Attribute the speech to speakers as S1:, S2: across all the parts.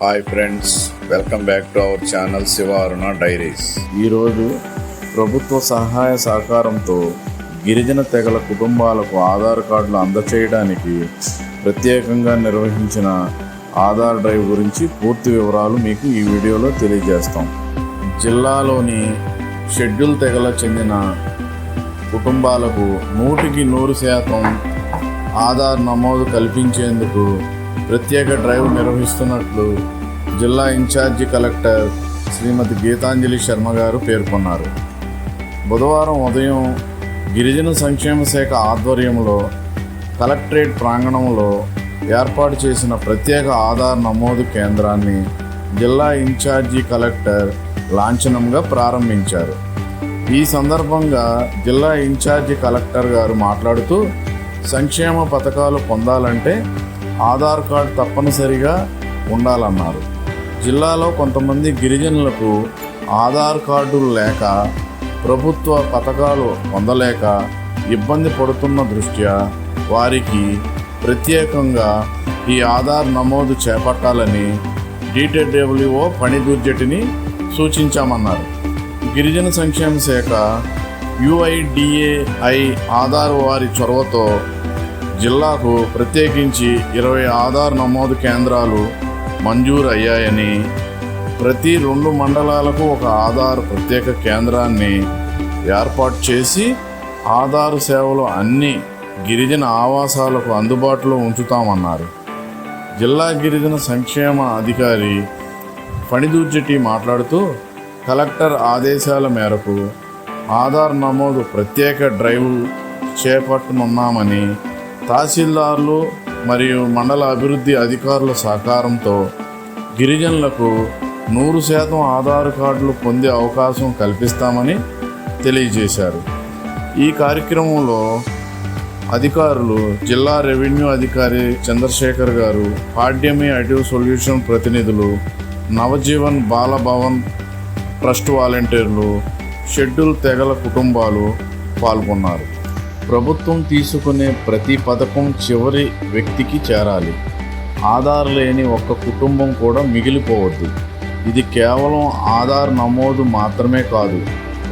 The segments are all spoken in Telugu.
S1: Hi friends welcome back to our channel Shiva Aruna diaries ఈరోజు ప్రభుత్వ సహాయ సహకారంతో గిరిజన తెగల కుటుంబాలకు ఆధార్ కార్డులు అందచేయడానికి ప్రత్యేకంగా నిర్వహించిన ఆధార్ డ్రైవ్ గురించి పూర్తి వివరాలు మీకు ఈ వీడియోలో తెలియజేస్తాం. జిల్లాలోని షెడ్యూల్ తెగల చెందిన కుటుంబాలకు నూటికి నూరు శాతం ఆధార్ నమోదు కల్పించేందుకు ప్రత్యేక డ్రైవ్ నిర్వహిస్తున్నట్లు జిల్లా ఇన్ఛార్జి కలెక్టర్ శ్రీమతి గీతాంజలి శర్మ గారు పేర్కొన్నారు. బుధవారం ఉదయం గిరిజన సంక్షేమ శాఖ ఆధ్వర్యంలో కలెక్టరేట్ ప్రాంగణంలో ఏర్పాటు చేసిన ప్రత్యేక ఆధార్ నమోదు కేంద్రాన్ని జిల్లా ఇన్ఛార్జి కలెక్టర్ లాంఛనంగా ప్రారంభించారు. ఈ సందర్భంగా జిల్లా ఇన్ఛార్జి కలెక్టర్ గారు మాట్లాడుతూ సంక్షేమ పథకాలు పొందాలంటే ఆధార్ కార్డు తప్పనిసరిగా ఉండాలన్నారు. జిల్లాలో కొంతమంది గిరిజనులకు ఆధార్ కార్డులు లేక ప్రభుత్వ పథకాలు పొందలేక ఇబ్బంది పడుతున్న దృష్ట్యా వారికి ప్రత్యేకంగా ఈ ఆధార్ నమోదు చేపట్టాలని డిటిడబ్ల్యూఓ పనిదుర్జటిని సూచించామన్నారు. గిరిజన సంక్షేమ శాఖ యుఐడిఏఐ ఆధార్ వారి చొరవతో జిల్లాకు ప్రత్యేకించి ఇరవై ఆధార్ నమోదు కేంద్రాలు మంజూరు అయ్యాయని ప్రతి రెండు మండలాలకు ఒక ఆధార్ ప్రత్యేక కేంద్రాన్ని ఏర్పాటు చేసి ఆధార్ సేవలు అన్ని గిరిజన ఆవాసాలకు అందుబాటులో ఉంచుతామన్నారు. జిల్లా గిరిజన సంక్షేమ అధికారి ఫణిదూర్జటి మాట్లాడుతూ కలెక్టర్ ఆదేశాల మేరకు ఆధార్ నమోదు ప్రత్యేక డ్రైవ్ చేపట్టనున్నామని తహసీల్దార్లు మరియు మండల అభివృద్ధి అధికారుల సహకారంతో గిరిజనులకు నూరు శాతం ఆధార్ కార్డులు పొందే అవకాశం కల్పిస్తామని తెలియజేశారు. ఈ కార్యక్రమంలో అధికారులు జిల్లా రెవెన్యూ అధికారి చంద్రశేఖర్ గారు పాడ్యమి అటివ్ సొల్యూషన్ ప్రతినిధులు నవజీవన్ బాలభవన్ ట్రస్ట్ వాలంటీర్లు షెడ్యూల్ తెగల కుటుంబాలు పాల్గొన్నారు. ప్రభుత్వం తీసుకునే ప్రతి పథకం చివరి వ్యక్తికి చేరాలి. ఆధార్ లేని ఒక్క కుటుంబం కూడా మిగిలిపోవద్దు. ఇది కేవలం ఆధార్ నమోదు మాత్రమే కాదు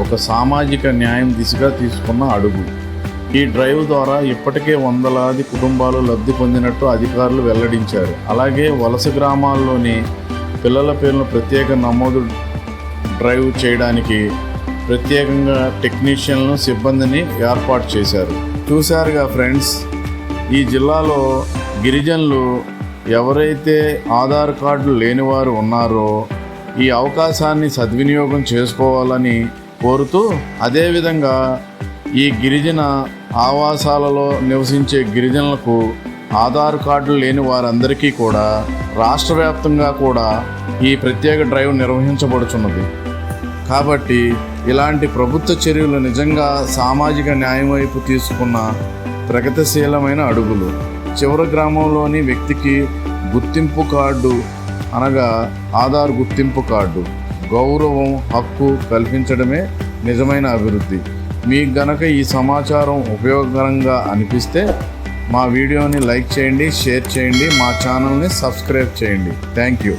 S1: ఒక సామాజిక న్యాయం దిశగా తీసుకున్న అడుగు. ఈ డ్రైవ్ ద్వారా ఇప్పటికే వందలాది కుటుంబాలు లబ్ధి పొందినట్టు అధికారులు వెల్లడించారు. అలాగే వలస గ్రామాల్లోని పిల్లల పేర్లను ప్రత్యేక నమోదు డ్రైవ్ చేయడానికి ప్రత్యేకంగా టెక్నీషియన్లను సిబ్బందిని ఏర్పాటు చేశారు. చూశారుగా ఫ్రెండ్స్ ఈ జిల్లాలో గిరిజనులు ఎవరైతే ఆధార్ కార్డులు లేనివారు ఉన్నారో ఈ అవకాశాన్ని సద్వినియోగం చేసుకోవాలని కోరుతూ అదేవిధంగా ఈ గిరిజన ఆవాసాలలో నివసించే గిరిజనులకు ఆధార్ కార్డులు లేని వారందరికీ కూడా రాష్ట్ర వ్యాప్తంగా కూడా ఈ ప్రత్యేక డ్రైవ్ నిర్వహించబడుచున్నది. కాబట్టి ఇలాంటి ప్రభుత్వ చర్యలు నిజంగా సామాజిక న్యాయం వైపు తీసుకున్న ప్రగతిశీలమైన అడుగులు. చివరి గ్రామంలోని వ్యక్తికి గుర్తింపు కార్డు అనగా ఆధార్ గుర్తింపు కార్డు. గౌరవం హక్కు కల్పించడమే నిజమైన అభివృద్ధి. మీకు గనక ఈ సమాచారం ఉపయోగకరంగా అనిపిస్తే మా వీడియోని లైక్ చేయండి షేర్ చేయండి మా ఛానల్ని సబ్స్క్రైబ్ చేయండి. Thank you.